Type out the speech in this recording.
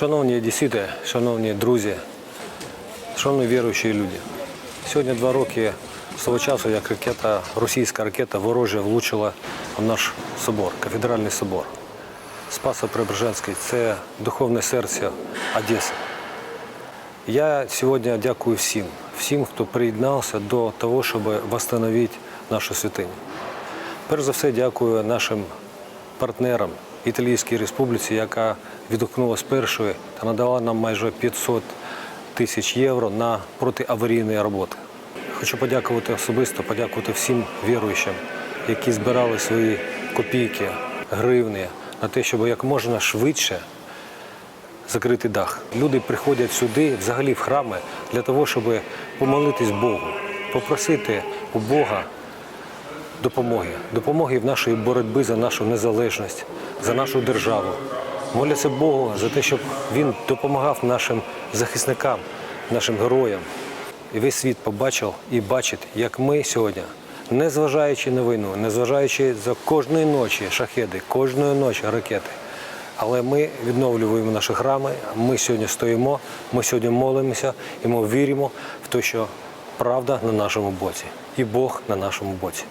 Шановні одесити, шановні друзі, шановні віруючі люди. Сьогодні два роки з того часу, як ракета, російська ракета ворожа влучила в наш собор, кафедральний собор. Спасо Преображенський – це духовне серце Одеси. Я сьогодні дякую всім, всім, хто приєднався до того, щоб встановити нашу святиню. Перш за все, дякую нашим партнерам Італійській Республіці, яка відгукнулася першою та надала нам майже 500 тисяч євро на протиаварійні роботи. Хочу подякувати особисто, подякувати всім віруючим, які збирали свої копійки, гривні на те, щоб як можна швидше закрити дах. Люди приходять сюди, взагалі в храми, для того, щоб помолитись Богу, попросити у Бога допомоги, допомоги в нашій боротьбі за нашу незалежність, за нашу державу. Моляться Богу за те, щоб він допомагав нашим захисникам, нашим героям. І весь світ побачив і бачить, як ми сьогодні, незважаючи на війну, незважаючи за кожної ночі шахеди, кожної ночі ракети. Але ми відновлюємо наші храми. Ми сьогодні стоїмо, ми сьогодні молимося і ми віримо в те, що правда на нашому боці, і Бог на нашому боці.